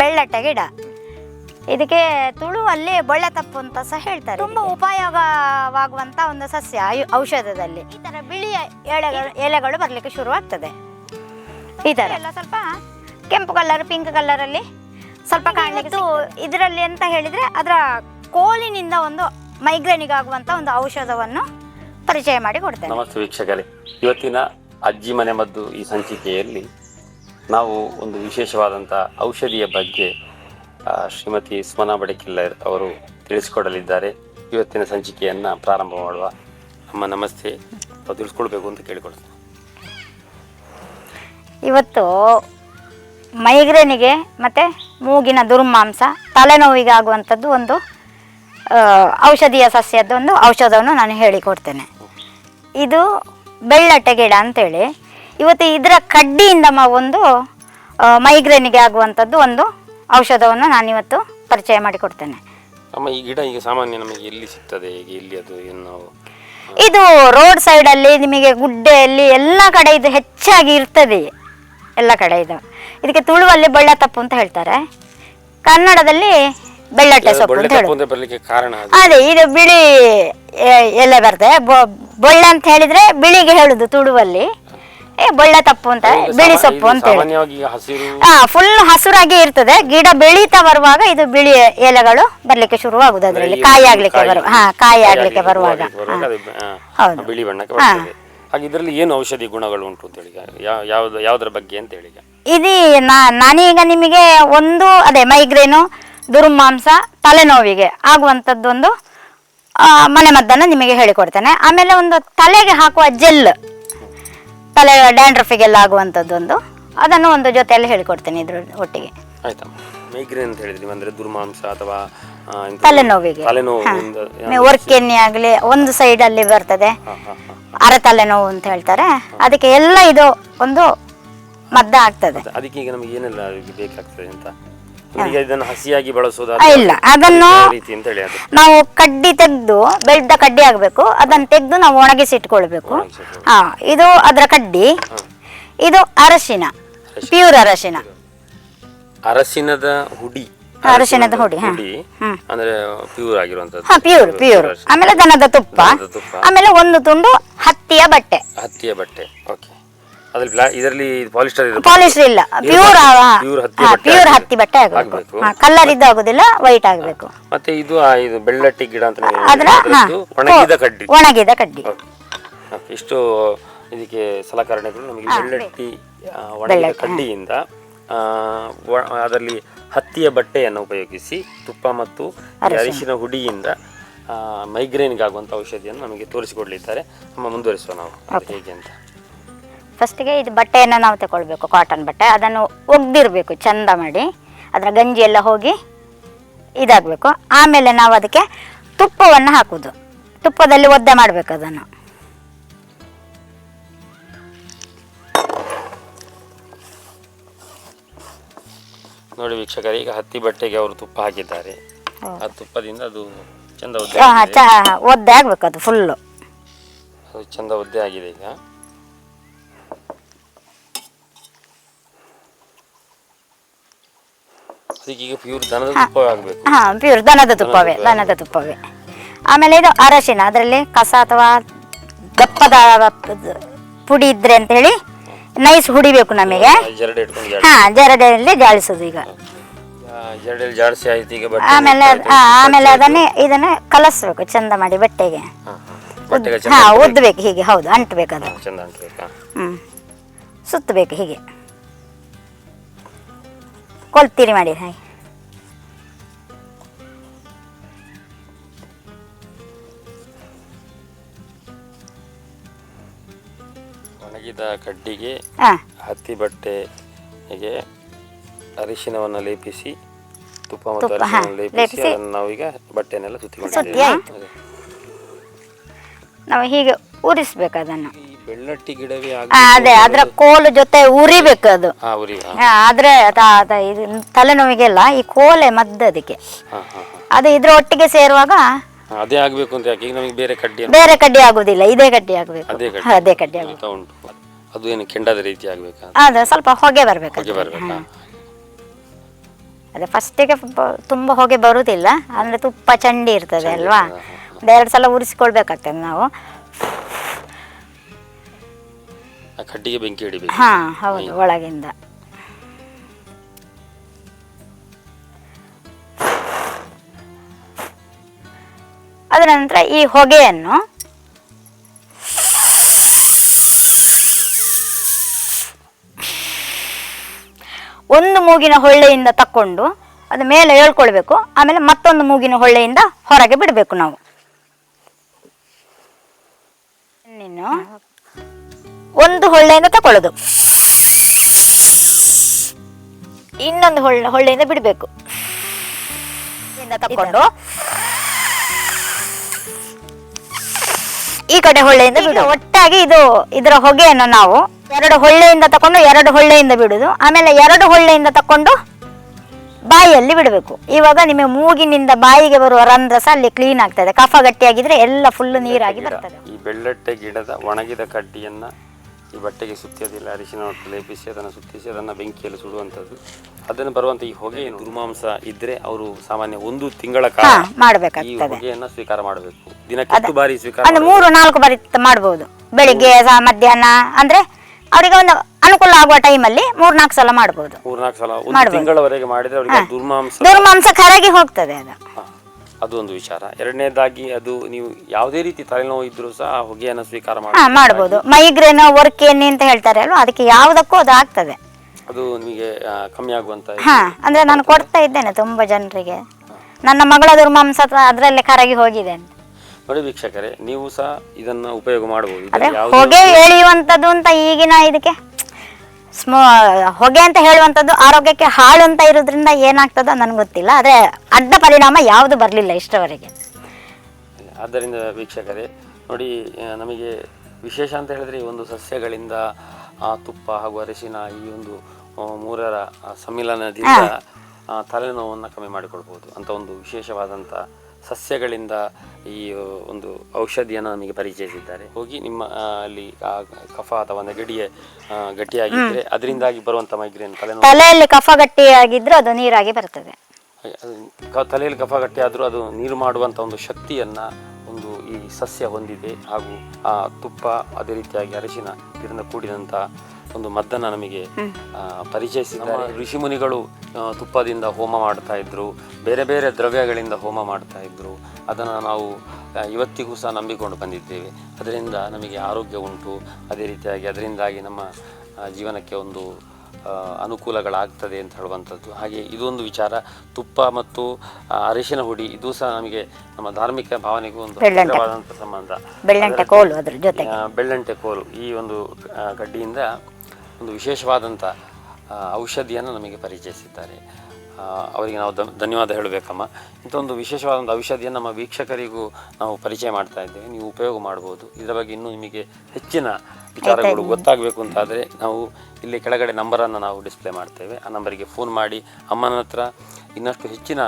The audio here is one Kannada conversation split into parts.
ಬೆಳ್ಳಟ್ಟೆ ಗಿಡ ಇದಕ್ಕೆ ತುಳುವಲ್ಲಿ ಬೊಳ್ಳೆ ತಪ್ಪು ಅಂತ ಸಹ ಹೇಳ್ತಾರೆ. ತುಂಬ ಉಪಯೋಗವಾಗುವಂತ ಒಂದು ಸಸ್ಯ ಔಷಧದಲ್ಲಿ. ಈ ತರ ಬಿಳಿಯ ಎಳೆಗಳು ಎಲೆಗಳು ಬರಲಿಕ್ಕೆ ಶುರುವಾಗ್ತದೆ. ಈ ತರ. ಎಲ್ಲ ಸ್ವಲ್ಪ ಕೆಂಪು ಕಲರ್ ಪಿಂಕ್ ಕಲರ್ ಅಲ್ಲಿ ಸ್ವಲ್ಪ ಕಾಣಲಿಕ್ಕೆ ಇದರಲ್ಲಿ ಅಂತ ಹೇಳಿದ್ರೆ ಅದರ ಕೋಲಿನಿಂದ ಒಂದು ಮೈಗ್ರೇನಿಗಾಗುವಂತ ಒಂದು ಔಷಧವನ್ನು ಪರಿಚಯ ಮಾಡಿ ಕೊಡ್ತೇನೆ. ನಮಸ್ತೆ ವೀಕ್ಷಕರೇ. ಇವತ್ತಿನ ಅಜ್ಜಿ ಮನೆ ಮದ್ದು ಈ ಸಂಚಿಕೆಯಲ್ಲಿ ನಾವು ಒಂದು ವಿಶೇಷವಾದಂಥ ಔಷಧಿಯ ಬಗ್ಗೆ ಶ್ರೀಮತಿ ಸ್ಮನಾ ಬಡಕಿಲ್ಲರ್ ಅವರು ತಿಳಿಸಿಕೊಡಲಿದ್ದಾರೆ. ಇವತ್ತಿನ ಸಂಚಿಕೆಯನ್ನು ಪ್ರಾರಂಭ ಮಾಡುವ ನಮ್ಮ ನಮಸ್ತೆ ತಿಳಿಸ್ಕೊಳ್ಬೇಕು ಅಂತ ಕೇಳಿಕೊಳ್ತೇನೆ. ಇವತ್ತು ಮೈಗ್ರೇನಿಗೆ ಮತ್ತು ಮೂಗಿನ ದುರ್ಮಾಂಸ ತಲೆನೋವಿಗೆ ಆಗುವಂಥದ್ದು ಒಂದು ಔಷಧೀಯ ಸಸ್ಯದ ಒಂದು ಔಷಧವನ್ನು ನಾನು ಹೇಳಿಕೊಡ್ತೇನೆ. ಇದು ಬೆಳ್ಳಟ್ಟೆ ಗಿಡ ಅಂತೇಳಿ ಇವತ್ತು ಇದರ ಕಡ್ಡಿಯಿಂದ ಮ ಒಂದು ಮೈಗ್ರೇನಿಗೆ ಆಗುವಂಥದ್ದು ಒಂದು ಔಷಧವನ್ನು ನಾನಿವತ್ತು ಪರಿಚಯ ಮಾಡಿಕೊಡ್ತೇನೆ. ಅಮ್ಮ ಈ ಗಿಡ ಈಗ ಸಾಮಾನ್ಯ ನಮಗೆ ಎಲ್ಲಿ ಸಿಗ್ತದೆ? ಈಗ ಎಲ್ಲಿ ಅದು ಏನು ಇದು ರೋಡ್ ಸೈಡಲ್ಲಿ ನಿಮಗೆ ಗುಡ್ಡೆಯಲ್ಲಿ ಎಲ್ಲ ಕಡೆ ಇದು ಹೆಚ್ಚಾಗಿ ಇರ್ತದೆ. ಎಲ್ಲ ಕಡೆ ಇದು. ಇದಕ್ಕೆ ತುಳುವಲ್ಲಿ ಬೊಳ್ಳೆ ತಪ್ಪು ಅಂತ ಹೇಳ್ತಾರೆ. ಕನ್ನಡದಲ್ಲಿ ಬೆಳ್ಳಟ್ಟೆ ಸೊಪ್ಪು ಅಂತ ಹೇಳಿ ಅದು? ಇದು ಬಿಳಿ ಎಲೆ ಬರ್ತದೆ. ಬೊಳ್ಳೆ ಅಂತ ಹೇಳಿದ್ರೆ ಬಿಳಿಗೆ ಹೇಳುದು ತುಳುವಲ್ಲಿ. ಏ ಬಳ್ಳ ತಪ್ಪು ಅಂತ ಬಿಳಿ ಸೊಪ್ಪು ಅಂತ ಹೇಳಿ ಸಾಮಾನ್ಯವಾಗಿ ಈಗ ಹಸಿರು ಹಾ ಫುಲ್ ಹಸುರಾಗಿ ಇರ್ತದೆ. ಗಿಡ ಬೆಳೀತಾ ಬರುವಾಗ ಇದು ಬಿಳಿ ಎಲೆಗಳು ಬರ್ಲಿಕ್ಕೆ ಶುರುವಾಗುದು ಅದರಲ್ಲಿ. ಕಾಯಿ ಆಗ್ಲಿಕ್ಕೆ ಕಾಯಿ- ಬರುವ ಹಾ ಕಾಯಿ ಆಗ್ಲಿಕ್ಕೆ ಬರುವಾಗ. ಹೂವಾಗ್ಲಿಕ್ಕೆ ಬರುವಾಗ ಅದು, ಆ, ಹೌದು. ಬಿಳಿ ಬಣ್ಣಕ್ಕೆ. ಬರ್ತದೆ. ಹಾಗೆ ಇದರಲ್ಲಿ ಏನು ಔಷಧಿ ಗುಣಗಳು ಉಂಟು ಅಂತ ಹೇಳಿ. ಈಗ? ಯಾ- ಯಾವ್ದು ಯಾವುದರ ಬಗ್ಗೆ ಇದು ನಾ ನಾನೀಗ ನಿಮಗೆ ಒಂದು ಅದೇ ಮೈಗ್ರೇನು ದುರ್ಮಾಂಸ ತಲೆನೋವಿಗೆ ಆಗುವಂಥದ್ದೊಂದು ಆ, ಮನೆಮದ್ದನ್ನು ನಿಮಗೆ ಹೇಳಿಕೊಡ್ತೇನೆ. ಆಮೇಲೆ ಒಂದು ತಲೆಗೆ ಹಾಕುವ ಜೆಲ್ ತಲೆ ಡ್ಯಾಂಡ್ರಫಿಗೆಲ್ಲ ಆಗುವಂಥದ್ದೊಂದು. ಅದನ್ನು ಒಂದು ಜೊತೆಯಲ್ಲಿ ಹೇಳಿಕೊಡ್ತೇನೆ ಇದ್ರ ಒಟ್ಟಿಗೆ. ಆಯ್ತಾ? ಮೈಗ್ರೇನ್ ಅಂತ ಹೇಳಿದ್ರಿ ಅಂದ್ರೆ ದುರ್ಮಾಂಸ ಅಥವಾ ತಲೆನೋವಿಗೆ. ತಲೆನೋವಿಂದ ವರ್ಕೆನ್ನಿ ಆಗಲಿ ಒಂದು ಅಲ್ಲಿ ಬರ್ತದೆ. ಅರ ತಲೆನೋವು ಅಂತ ಹೇಳ್ತಾರೆ. ಅದಕ್ಕೆ ಎಲ್ಲ ಇದು ಒಂದು ಮದ್ದ ಆಗ್ತದೆ. ಅದಕ್ಕೆ ಈಗ ನಮಗೆ ಏನೆಲ್ಲ ಬೇಕಾಗ್ತದೆ ಅಂತ? ಈಗ ಇದನ್ನು ಹಸಿಯಾಗಿ ಇಲ್ಲ. ಅದನ್ನು ರೀತಿ ಅಂತ ಹೇಳಿ ಅದು. ನಾವು ಕಡ್ಡಿ ತೆಗೆದು ಬೆಳೆದ ಕಡ್ಡಿ ಆಗಬೇಕು. ಅದನ್ನು ತೆಗೆದು ನಾವು ಒಣಗಿಸಿ ಇಟ್ಕೊಳ್ಬೇಕು. ಒಣಗಿಸಿಟ್ಟು. ಹಾ ಇದು ಅದರ ಕಡ್ಡಿ. ಇದು ಅರಶಿನ. ಪ್ಯೂರ್ ಅರಶಿನ. ಅರಸಿನದ ಹುಡಿ. ಅರಶಿನದ ಹುಡಿ, ಹಾ. ಅಂದ್ರೆ ಪ್ಯೂರ್ ಆಗಿರುವಂತದ್ದು ಹಾ ಪ್ಯೂರ್ ಪ್ಯೂರ್ ಆಮೇಲೆ ದನದ ತುಪ್ಪ. ಆಮೇಲೆ ಒಂದು ತುಂಡು ಹತ್ತಿಯ ಬಟ್ಟೆ. ಹತ್ತಿಯ ಬಟ್ಟೆ. ಓಕೆ. ಅದ್ರಲ್ಲಿ ಇದರಲ್ಲಿ ಪಾಲಿಸ್ಟರ್ ಪಾಲಿಸ್ಟರ್ ಇಲ್ಲ. ಪ್ಯೂರ್ ಪ್ಯೂರ್ ಹತ್ತಿ ಪ್ಯೂರ್ ಹತ್ತಿ ಬಟ್ಟೆ ಆಗಬೇಕು. ಕಲರ್ ಇದ್ದು ಆಗುದಿಲ್ಲ ವೈಟ್ ಆಗಬೇಕು. ಮತ್ತೆ ಇದು ಇದು ಬೆಳ್ಳಟ್ಟಿ ಗಿಡ ಅಂತ ಅದರ ಒಣಗಿದ ಕಡ್ಡಿ. ಒಣಗಿದ ಕಡ್ಡಿ. ಇಷ್ಟು ಇದಕ್ಕೆ ಸಲಕರಣೆಗಳು ನಮಗೆ ಬೆಳ್ಳಟ್ಟಿ ಒಣಗಿದ ಕಡ್ಡಿಯಿಂದ ಅದರಲ್ಲಿ ಹತ್ತಿಯ ಬಟ್ಟೆಯನ್ನು ಉಪಯೋಗಿಸಿ ತುಪ್ಪ ಮತ್ತು ಅರಿಶಿನ. ಹುಡಿಯಿಂದ ಮೈಗ್ರೇನ್ಗಾಗುವಂಥ ಔಷಧಿಯನ್ನು ನಮಗೆ ತೋರಿಸಿಕೊಡ್ಲಿದ್ದಾರೆ. ನಮ್ಮ ಮುಂದುವರಿಸುವ ನಾವು. ಹೇಗೆ ಅಂತ. ಫಸ್ಟಿಗೆ ಇದು ಬಟ್ಟೆಯನ್ನು ನಾವು ತಗೊಳ್ಬೇಕು ಕಾಟನ್ ಬಟ್ಟೆ. ಅದನ್ನು ಒಗ್ದಿರಬೇಕು ಚಂದ ಮಾಡಿ. ಅದರ ಗಂಜಿ ಎಲ್ಲ ಹೋಗಿ ಇದಾಗಬೇಕು. ಆಮೇಲೆ ನಾವು ಅದಕ್ಕೆ ತುಪ್ಪವನ್ನು ಹಾಕೋದು ತುಪ್ಪದಲ್ಲಿ ಒದ್ದೆ ಮಾಡಬೇಕು ಅದನ್ನು. ನೋಡಿ ವೀಕ್ಷಕರು ಈಗ ಹತ್ತಿ ಬಟ್ಟೆಗೆ ಅವರು ತುಪ್ಪ ಹಾಕಿದ್ದಾರೆ. ಆ ತುಪ್ಪದಿಂದ ಅದು ಚಂದ ಒದ್ದೆ ಆಗಬೇಕು ಅದು ಫುಲ್ಲು ಅದು ಚಂದ ಒದ್ದೆ ಆಗಿದೆ ಈಗ. ಪ್ಯೂರ್ ದನದ ತುಪ್ಪ ಆಗಬೇಕು. ಹಾಂ ಪ್ಯೂರ್ ದನದ ತುಪ್ಪವೇ ದನದ ತುಪ್ಪವೇ. ಆಮೇಲೆ ಇದು ಅರಶಿನ ಅದರಲ್ಲಿ ಕಸ ಅಥವಾ ದಪ್ಪದ ಪುಡಿ ಇದ್ರೆ ಅಂತ ಹೇಳಿ ನೈಸ್ ಹುಡಿಬೇಕು ನಮಗೆ. ಜರಡೆ ಇಟ್ಕೊಂಡು ಹಾಂ ಜರಡಿಯಲ್ಲಿ ಜಾಳಿಸೋದು ಈಗ. ಜರಡೆಯಲ್ಲಿ ಜಾಡಿಸಿ ಆಯ್ತು ಈಗ ಬಟ್ಟೆ ಆಮೇಲೆ ಆ, ಆಮೇಲೆ ಅದನ್ನೇ ಇದನ್ನ ಕಲಸ್ಬೇಕು ಚಂದ ಮಾಡಿ ಬಟ್ಟೆಗೆ. ಹಾ, ಹಾ. ಬಟ್ಟೆಗೆ ಚಂದ ಹಾ ಅಂಟ್ಬೇಕು. ಹೀಗೆ ಹೌದು ಅಂಟ್ಬೇಕು ಅದು. ಚಂದ ಅಂಟ್ಬೇಕಾ ಹ್ಮ್ ಸುತ್ತಬೇಕು ಹೀಗೆ. ಕೊಲ್ತೀರಿ ಮಾಡಿ ಹಾಗೆ. ಒಣಗಿದ ಕಡ್ಡಿಗೆ ಹಾ ಹತ್ತಿ ಬಟ್ಟೆಗೆ ಅರಿಶಿನವನ್ನು ಲೇಪಿಸಿ ತುಪ್ಪ ಮತ್ತು ತುಪ್ಪ, ಹಾ, ಅರಿಶಿನ ಲೇಪಿಸಿ ಲೇಪಿಸಿ. ಅದನ್ನು ನಾವೀಗ ಬಟ್ಟೆನೆಲ್ಲ ಸುತ್ತಿ ಆಯ್ತು. ನಾವು ಹೀಗೆ ಉರಿಸ್ಬೇಕು ಅದನ್ನು. ಈ ಬೆಳ್ಳಟ್ಟಿ ಗಿಡವೇ ಆ, ಅದೇ ಅದರ ಕೋಲು ಜೊತೆ ಉರಿಬೇಕು ಅದು. ಹಾ ಉರಿ ಹಾ. ಆ, ಆದ್ರೆ ಅದ- ಅದ ಇದು ತಲೆನೋವಿಗೆಲ್ಲ ಈ ಕೋಲೆ ಮದ್ದು ಅದಕ್ಕೆ. ಹಾ ಹಾ ಹಾ. ಅದು ಇದ್ರ ಒಟ್ಟಿಗೆ ಸೇರುವಾಗ ಹಾ, ಅದೇ ಆಗ್ಬೇಕು ಅಂತ ಯಾಕೆ? ಈಗ ನಮಗೆ ಬೇರೆ ಕಡ್ಡಿ ಬೇರೆ ಕಡ್ಡಿ ಆಗುದಿಲ್ಲ ಇದೇ ಕಡ್ಡಿ ಆಗಬೇಕು. ಅದೇ ಕಡ್ಡಿ. ಅದೇ ಕಡ್ಡಿ ಆಗಬೇಕು. ಉಂಟು. ಅದು ಏನು ಕೆಂಡದ ರೀತಿ ಆಗ್ಬೇಕಾ? ಅದು ಸ್ವಲ್ಪ ಹೊಗೆ ಬರ್ಬೇಕು ಹೊಗೆ ಬರ್ಬೇಕಾ? ಅದೇ ಫಸ್ಟಿಗೆ ತುಂಬಾ ಹೊಗೆ ಬರುವುದಿಲ್ಲ ಅಂದರೆ ತುಪ್ಪ ಚಂಡಿ ಇರ್ತದೆ ಅಲ್ವಾ? ಒಂದೆರಡು ಹಾ, ಸಲ ಉರಿಸಿಕೊಳ್ಬೇಕಾಗ್ತದೆ ನಾವು. ಆ ಕಡ್ಡಿಗೆ ಬೆಂಕಿ ಹಿಡಿಬೇಕು. ಹಾ ಹೌದು ಒಳಗಿಂದ. ಅದರ ನಂತರ ಈ ಹೊಗೆಯನ್ನು ಒಂದು ಮೂಗಿನ ಹೊಳ್ಳೆಯಿಂದ ತಕ್ಕೊಂಡು ಅದ ಮೇಲೆ ಹೇಳ್ಕೊಳ್ಬೇಕು ಆಮೇಲೆ ಮತ್ತೊಂದು ಮೂಗಿನ ಹೊಳ್ಳೆಯಿಂದ ಹೊರಗೆ ಬಿಡಬೇಕು ನಾವು. ಒಂದು ಹೊಳ್ಳೆಯಿಂದ ತಕೊಳ್ಳೋದು. ಇನ್ನೊಂದು ಹೊಳ್ಳೆ ಹೊಳ್ಳೆಯಿಂದ ಬಿಡಬೇಕು. ತಕೊಂಡು ಈ ಕಡೆ ಹೊಳ್ಳೆಯಿಂದ ಬಿಡು ಒಟ್ಟಾಗಿ ಇದು ಇದರ ಹೊಗೆಯನ್ನು ನಾವು ಎರಡು ಹೊಳ್ಳೆಯಿಂದ ತಕೊಂಡು ಎರಡು ಹೊಳ್ಳೆಯಿಂದ ಬಿಡುದು. ಆಮೇಲೆ ಎರಡು ಹೊಳ್ಳೆಯಿಂದ ತಕೊಂಡು ಬಾಯಿಯಲ್ಲಿ ಬಿಡಬೇಕು. ಇವಾಗ ನಿಮಗೆ ಮೂಗಿನಿಂದ ಬಾಯಿಗೆ ಬರುವ ರಂಧ್ರ ಸಹ ಅಲ್ಲಿ ಕ್ಲೀನ್ ಆಗ್ತದೆ ಕಫ ಗಟ್ಟಿಯಾಗಿದ್ರೆ ಎಲ್ಲ ಫುಲ್ ನೀರಾಗಿ ಬರ್ತದೆ. ಈ ಬೆಳ್ಳಟ್ಟೆ ಗಿಡದ ಒಣಗಿದ ಕಡ್ಡಿಯನ್ನ ಈ ಬಟ್ಟೆಗೆ ಸುತ್ತಿಯದಿಲ್ಲ ಅರಿಶಿನ ಒಟ್ಟು ಲೇಪಿಸಿ ಅದನ್ನು ಸುತ್ತಿಸಿ ಅದನ್ನು ಬೆಂಕಿಯಲ್ಲಿ ಸುಡುವಂಥದ್ದು. ಅದನ್ನು ಬರುವಂಥ ಈ ಹೊಗೆ ದುರ್ಮಾಂಸ ಇದ್ರೆ ಅವರು ಸಾಮಾನ್ಯ ಒಂದು ತಿಂಗಳ ಕಾಲ ಈ ಹೊಗೆಯನ್ನು ಸ್ವೀಕಾರ ಮಾಡಬೇಕು. ದಿನಕ್ಕೆ ಹತ್ತು ಬಾರಿ ಸ್ವೀಕಾರ ಮೂರು ನಾಲ್ಕು ಬಾರಿ ಮಾಡಬಹುದು ಮಾಡ್ಬೋದು. ಬೆಳಿಗ್ಗೆ ಮಧ್ಯಾಹ್ನ ಅಂದ್ರೆ ಅವರಿಗೆ ಒಂದು ಅನುಕೂಲ ಆಗುವ ಟೈಮಲ್ಲಿ ಮೂರ್ ನಾಲ್ಕು ಸಲ ಮಾಡ್ಬೋದು. ಮೂರ್ನಾಲ್ಕು ಸಲ ಒಂದು ತಿಂಗಳವರೆಗೆ ಮಾಡಿದ್ರೆ ಅವರಿಗೆ ದುರ್ಮಾಂಸ ದುರ್ಮಾಂಸ ಕರಗಿ ಹೋಗ್ತದೆ ಅದು. ಅದು ಒಂದು ವಿಚಾರ. ಎರಡನೇದಾಗಿ ಅದು ನೀವು ಯಾವುದೇ ರೀತಿ ತಲೆನೋವು ಇದ್ರೂ ಸಹ ಆ ಹೊಗೆಯನ್ನು ಸ್ವೀಕಾರ ಮಾಡಬಹುದು ಮೈಗ್ರೇನ್ ವರ್ಕ್ ವರ್ಕೇನಿ ಅಂತ ಹೇಳ್ತಾರೆ ಅಲ್ವಾ? ಅದಕ್ಕೆ ಯಾವುದಕ್ಕೂ ಅದು ಆಗ್ತದೆ. ಅದು ನಿಮಗೆ ಆ, ಕಮ್ಮಿ ಆಗುವಂತ ಹಾ ಅಂದ್ರೆ ನಾನು ಕೊಡ್ತಾ ಇದ್ದೇನೆ ತುಂಬಾ ಜನರಿಗೆ. ನನ್ನ ಮಗಳ ದುರ್ಮಾಂಸ ಅದರಲ್ಲೇ ಕರಗಿ ಹೋಗಿದೆ ಅಂತ. ನೋಡಿ ವೀಕ್ಷಕರೇ ನೀವು ಸಹ ಇದನ್ನ ಉಪಯೋಗ ಮಾಡಬಹುದು ಅದೇ ಹೊಗೆ ಎಳೆಯುವಂಥದ್ದು ಅಂತ ಈಗಿನ ಇದಕ್ಕೆ ಸ್ಮೋ ಹೊಗೆ ಅಂತ ಹೇಳುವಂಥದ್ದು ಆರೋಗ್ಯಕ್ಕೆ ಹಾಳು ಅಂತ ಇರೋದ್ರಿಂದ ಏನಾಗ್ತದ ನನಗೆ ಗೊತ್ತಿಲ್ಲ. ಆದರೆ ಅಡ್ಡ ಪರಿಣಾಮ ಯಾವುದು ಬರಲಿಲ್ಲ ಇಷ್ಟವರೆಗೆ. ಆದ್ದರಿಂದ ವೀಕ್ಷಕರೇ ನೋಡಿ ನಮಗೆ ವಿಶೇಷ ಅಂತ ಹೇಳಿದ್ರೆ ಈ ಒಂದು ಸಸ್ಯಗಳಿಂದ ಆ, ತುಪ್ಪ ಹಾಗೂ ಅರಿಶಿನ ಈ ಒಂದು ಮೂರರ ಸಮ್ಮಿಲನದಿಂದ ತಲೆನೋವನ್ನು ಕಮ್ಮಿ ಮಾಡಿಕೊಳ್ಬೋದು ಅಂತ ಒಂದು ವಿಶೇಷವಾದಂಥ ಸಸ್ಯಗಳಿಂದ ಈ ಒಂದು ಔಷಧಿಯನ್ನು ನಮಗೆ ಪರಿಚಯಿಸಿದ್ದಾರೆ. ಹೋಗಿ ನಿಮ್ಮ ಅಲ್ಲಿ ಕಫ ಅಥವಾ ನೆಗಡಿಯ ಗಟ್ಟಿಯಾಗಿದ್ರೆ ಗಟ್ಟಿಯಾಗಿದ್ದರೆ ಅದರಿಂದಾಗಿ ಬರುವಂಥ ಮೈಗ್ರೇನ್ ತಲೆಯಲ್ಲಿ ಕಫ ಗಟ್ಟಿಯಾಗಿದ್ರೆ ಅದು ನೀರಾಗಿ ಬರ್ತದೆ. ತಲೆಯಲ್ಲಿ ಕಫ ಗಟ್ಟಿ ಆದರೂ ಅದು ನೀರು ಮಾಡುವಂಥ ಒಂದು ಶಕ್ತಿಯನ್ನ ಒಂದು ಈ ಸಸ್ಯ ಹೊಂದಿದೆ. ಹಾಗೂ ಆ ತುಪ್ಪ ಅದೇ ರೀತಿಯಾಗಿ ಅರಿಶಿನ ಇದರಿಂದ ಕೂಡಿದಂಥ ಒಂದು ಮದ್ದನ್ನು ನಮಗೆ ಆ, ಪರಿಚಯಿಸಿದ್ದಾರೆ. ಋಷಿ ಮುನಿಗಳು ತುಪ್ಪದಿಂದ ಹೋಮ ಮಾಡ್ತಾ ಇದ್ರು ಬೇರೆ ಬೇರೆ ದ್ರವ್ಯಗಳಿಂದ ಹೋಮ ಮಾಡ್ತಾ ಇದ್ರು. ಅದನ್ನು ನಾವು ಇವತ್ತಿಗೂ ಸಹ ನಂಬಿಕೊಂಡು ಬಂದಿದ್ದೇವೆ. ಅದರಿಂದ ನಮಗೆ ಆರೋಗ್ಯ ಉಂಟು. ಅದೇ ರೀತಿಯಾಗಿ ಅದರಿಂದಾಗಿ ನಮ್ಮ ಜೀವನಕ್ಕೆ ಒಂದು ಅನುಕೂಲಗಳಾಗ್ತದೆ ಅಂತ ಹೇಳುವಂಥದ್ದು. ಹಾಗೆ ಇದೊಂದು ವಿಚಾರ. ತುಪ್ಪ ಮತ್ತು ಅರಿಶಿನ ಹುಡಿ ಇದು ಸಹ ನಮಗೆ ನಮ್ಮ ಧಾರ್ಮಿಕ ಭಾವನೆಗೂ ಒಂದು ಸಂಬಂಧ. ಬೆಳ್ಳಂಟೆ ಕೋಲು ಅದ್ರ ಜೊತೆಗೆ. ಬೆಳ್ಳಂಟೆ ಕೋಲು ಈ ಒಂದು ಕಡ್ಡಿಯಿಂದ ಗಡ್ಡಿಯಿಂದ ಒಂದು ವಿಶೇಷವಾದಂಥ ಔಷಧಿಯನ್ನು ನಮಗೆ ಪರಿಚಯಿಸಿದ್ದಾರೆ. ಅವರಿಗೆ ನಾವು ಧನ್- ಧನ್ಯವಾದ ಹೇಳಬೇಕಮ್ಮ. ಇಂಥ ಒಂದು ವಿಶೇಷವಾದಂಥ ಔಷಧಿಯನ್ನು ನಮ್ಮ ವೀಕ್ಷಕರಿಗೂ ನಾವು ಪರಿಚಯ ಮಾಡ್ತಾ ಇದ್ದೇವೆ. ನೀವು ಉಪಯೋಗ ಮಾಡ್ಬೋದು. ಇದರ ಬಗ್ಗೆ ಇನ್ನೂ ನಿಮಗೆ ಹೆಚ್ಚಿನ ವಿಚಾರಗಳು ಗೊತ್ತಾಗಬೇಕು ಅಂತಾದರೆ ನಾವು ಇಲ್ಲಿ ಕೆಳಗಡೆ ನಂಬರನ್ನು ನಾವು ಡಿಸ್ಪ್ಲೇ ಮಾಡ್ತೇವೆ. ಆ ನಂಬರಿಗೆ ಫೋನ್ ಮಾಡಿ ಅಮ್ಮನ ಹತ್ರ ಇನ್ನಷ್ಟು ಹೆಚ್ಚಿನ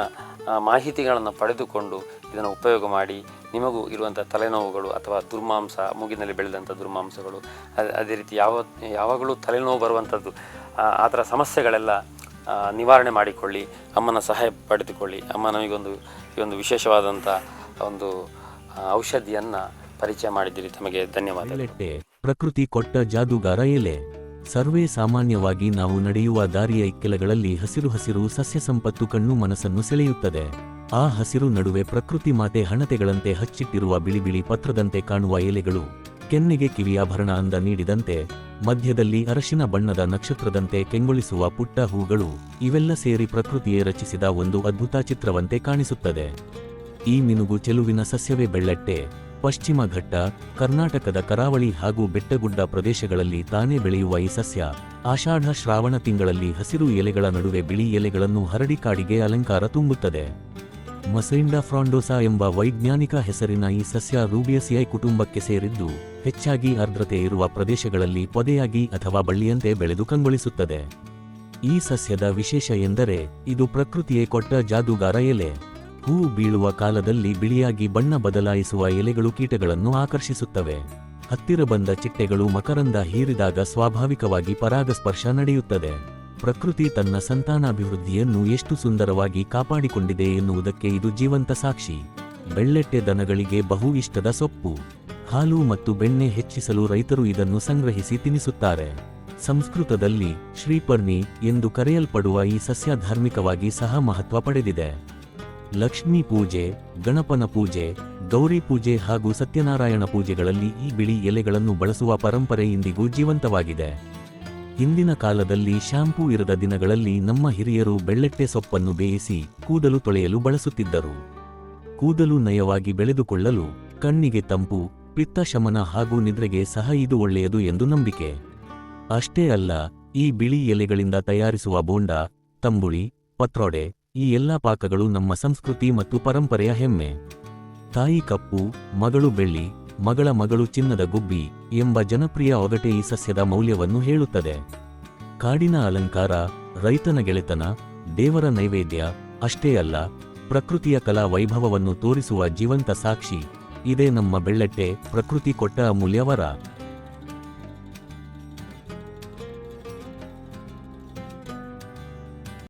ಮಾಹಿತಿಗಳನ್ನು ಪಡೆದುಕೊಂಡು ಇದನ್ನು ಉಪಯೋಗ ಮಾಡಿ ನಿಮಗೂ ಇರುವಂಥ ತಲೆನೋವುಗಳು ಅಥವಾ ದುರ್ಮಾಂಸ, ಮೂಗಿನಲ್ಲಿ ಬೆಳೆದಂಥ ದುರ್ಮಾಂಸಗಳು, ಅದೇ ರೀತಿ ಯಾವ, ಯಾವಾಗಲೂ ತಲೆನೋವು ಬರುವಂಥದ್ದು, ಆ ಥರ ಸಮಸ್ಯೆಗಳೆಲ್ಲ ನಿವಾರಣೆ ಮಾಡಿಕೊಳ್ಳಿ, ಅಮ್ಮನ ಸಹಾಯ ಪಡೆದುಕೊಳ್ಳಿ, ಅಮ್ಮ ನಮಗೊಂದು ಈ ಒಂದು ವಿಶೇಷವಾದಂಥ ಒಂದು ಔಷಧಿಯನ್ನು ಪರಿಚಯ ಮಾಡಿದ್ದೀರಿ ತಮಗೆ ಧನ್ಯವಾದ ಪ್ರಕೃತಿ ಕೊಟ್ಟ ಜಾದೂಗಾರ ಎಲೆ. ಸರ್ವೇ ಸಾಮಾನ್ಯವಾಗಿ ನಾವು ನಡೆಯುವ ದಾರಿಯ ಇಕ್ಕೆಲಗಳಲ್ಲಿ ಹಸಿರು ಹಸಿರು ಸಸ್ಯ ಸಂಪತ್ತು ಕಣ್ಣು ಮನಸ್ಸನ್ನು ಸೆಳೆಯುತ್ತದೆ. ಆ ಹಸಿರು ನಡುವೆ ಪ್ರಕೃತಿ ಮಾತೆ ಹಣತೆಗಳಂತೆ ಹಚ್ಚಿಟ್ಟಿರುವ ಬಿಳಿ ಬಿಳಿ ಪತ್ರದಂತೆ ಕಾಣುವ ಎಲೆಗಳು, ಕೆನ್ನೆಗೆ ಕಿವಿಯಾಭರಣ ಅಂದ ನೀಡಿದಂತೆ, ಮಧ್ಯದಲ್ಲಿ ಅರಶಿನ ಬಣ್ಣದ ನಕ್ಷತ್ರದಂತೆ ಕೆಂಗೊಳಿಸುವ ಪುಟ್ಟ ಹೂಗಳು, ಇವೆಲ್ಲ ಸೇರಿ ಪ್ರಕೃತಿಯೇ ರಚಿಸಿದ ಒಂದು ಅದ್ಭುತ ಚಿತ್ರವಂತೆ ಕಾಣಿಸುತ್ತದೆ. ಈ ಮಿನುಗು ಚೆಲುವಿನ ಸಸ್ಯವೇ ಬೆಳ್ಳಟ್ಟೆ. ಪಶ್ಚಿಮ ಘಟ್ಟ, ಕರ್ನಾಟಕದ ಕರಾವಳಿ ಹಾಗೂ ಬೆಟ್ಟಗುಡ್ಡ ಪ್ರದೇಶಗಳಲ್ಲಿ ತಾನೇ ಬೆಳೆಯುವ ಈ ಸಸ್ಯ, ಆಷಾಢ ಶ್ರಾವಣ ತಿಂಗಳಲ್ಲಿ ಹಸಿರು ಎಲೆಗಳ ನಡುವೆ ಬಿಳಿ ಎಲೆಗಳನ್ನು ಹರಡಿ ಕಾಡಿಗೆ ಅಲಂಕಾರ ತುಂಬುತ್ತದೆ. ಮಸೈಂಡಾ ಫ್ರಾಂಡೋಸಾ ಎಂಬ ವೈಜ್ಞಾನಿಕ ಹೆಸರಿನ ಈ ಸಸ್ಯ ರೂಬಿಯಸಿಯೈ ಕುಟುಂಬಕ್ಕೆ ಸೇರಿದ್ದು, ಹೆಚ್ಚಾಗಿ ಆರ್ದ್ರತೆ ಇರುವ ಪ್ರದೇಶಗಳಲ್ಲಿ ಪೊದೆಯಾಗಿ ಅಥವಾ ಬಳ್ಳಿಯಂತೆ ಬೆಳೆದು ಕಂಗೊಳಿಸುತ್ತದೆ. ಈ ಸಸ್ಯದ ವಿಶೇಷ ಎಂದರೆ, ಇದು ಪ್ರಕೃತಿಯೇ ಕೊಟ್ಟ ಜಾದುಗಾರ ಎಲೆ. ಹೂ ಬೀಳುವ ಕಾಲದಲ್ಲಿ ಬಿಳಿಯಾಗಿ ಬಣ್ಣ ಬದಲಾಯಿಸುವ ಎಲೆಗಳು ಕೀಟಗಳನ್ನು ಆಕರ್ಷಿಸುತ್ತವೆ. ಹತ್ತಿರ ಬಂದ ಚಿಟ್ಟೆಗಳು ಮಕರಂದ ಹೀರಿದಾಗ ಸ್ವಾಭಾವಿಕವಾಗಿ ಪರಾಗಸ್ಪರ್ಶ ನಡೆಯುತ್ತದೆ. ಪ್ರಕೃತಿ ತನ್ನ ಸಂತಾನಾಭಿವೃದ್ಧಿಯನ್ನು ಎಷ್ಟು ಸುಂದರವಾಗಿ ಕಾಪಾಡಿಕೊಂಡಿದೆ ಎನ್ನುವುದಕ್ಕೆ ಇದು ಜೀವಂತ ಸಾಕ್ಷಿ. ಬೆಳ್ಳೆಟ್ಟೆ ದನಗಳಿಗೆ ಬಹು ಇಷ್ಟದ ಸೊಪ್ಪು. ಹಾಲು ಮತ್ತು ಬೆಣ್ಣೆ ಹೆಚ್ಚಿಸಲು ರೈತರು ಇದನ್ನು ಸಂಗ್ರಹಿಸಿ ತಿನ್ನಿಸುತ್ತಾರೆ ಸಂಸ್ಕೃತದಲ್ಲಿ ಶ್ರೀಪರ್ಣಿ ಎಂದು ಕರೆಯಲ್ಪಡುವ ಈ ಸಸ್ಯ ಧಾರ್ಮಿಕವಾಗಿ ಸಹ ಮಹತ್ವ ಪಡೆದಿದೆ. ಲಕ್ಷ್ಮೀ ಪೂಜೆ, ಗಣಪನ ಪೂಜೆ, ಗೌರಿ ಪೂಜೆ ಹಾಗೂ ಸತ್ಯನಾರಾಯಣ ಪೂಜೆಗಳಲ್ಲಿ ಈ ಬಿಳಿ ಎಲೆಗಳನ್ನು ಬಳಸುವ ಪರಂಪರೆ ಇಂದಿಗೂ ಜೀವಂತವಾಗಿದೆ. ಹಿಂದಿನ ಕಾಲದಲ್ಲಿ ಶಾಂಪೂ ಇರದ ದಿನಗಳಲ್ಲಿ ನಮ್ಮ ಹಿರಿಯರು ಬೆಳ್ಳೆಟ್ಟೆ ಸೊಪ್ಪನ್ನು ಬೇಯಿಸಿ ಕೂದಲು ತೊಳೆಯಲು ಬಳಸುತ್ತಿದ್ದರು. ಕೂದಲು ನಯವಾಗಿ ಬೆಳೆದುಕೊಳ್ಳಲು ಕಣ್ಣಿಗೆ ತಂಪು, ಪಿತ್ತ ಶಮನ ಹಾಗೂ ನಿದ್ರೆಗೆ ಸಹ ಇದು ಒಳ್ಳೆಯದು ಎಂದು ನಂಬಿಕೆ. ಅಷ್ಟೇ ಅಲ್ಲ, ಈ ಬಿಳಿ ಎಲೆಗಳಿಂದ ತಯಾರಿಸುವ ಬೋಂಡ, ತಂಬುಳಿ, ಪತ್ರೊಡೆ ಈ ಎಲ್ಲ ಪಾಕಗಳು ನಮ್ಮ ಸಂಸ್ಕೃತಿ ಮತ್ತು ಪರಂಪರೆಯ ಹೆಮ್ಮೆ. ತಾಯಿ ಕಪ್ಪು, ಮಗಳು ಬೆಳ್ಳಿ, ಮಗಳ ಮಗಳು ಚಿನ್ನದ ಗುಬ್ಬಿ ಎಂಬ ಜನಪ್ರಿಯ ಒಗಟೆ ಈ ಸಸ್ಯದ ಮೌಲ್ಯವನ್ನು ಹೇಳುತ್ತದೆ. ಕಾಡಿನ ಅಲಂಕಾರ, ರೈತನ ಗೆಳೆತನ, ದೇವರ ನೈವೇದ್ಯ ಅಷ್ಟೇ ಅಲ್ಲ, ಪ್ರಕೃತಿಯ ಕಲಾ ವೈಭವವನ್ನು ತೋರಿಸುವ ಜೀವಂತ ಸಾಕ್ಷಿ. ಇದೇ ನಮ್ಮ ಬೆಳ್ಳಟ್ಟೆ, ಪ್ರಕೃತಿ ಕೊಟ್ಟ ಅಮೂಲ್ಯ ವರ.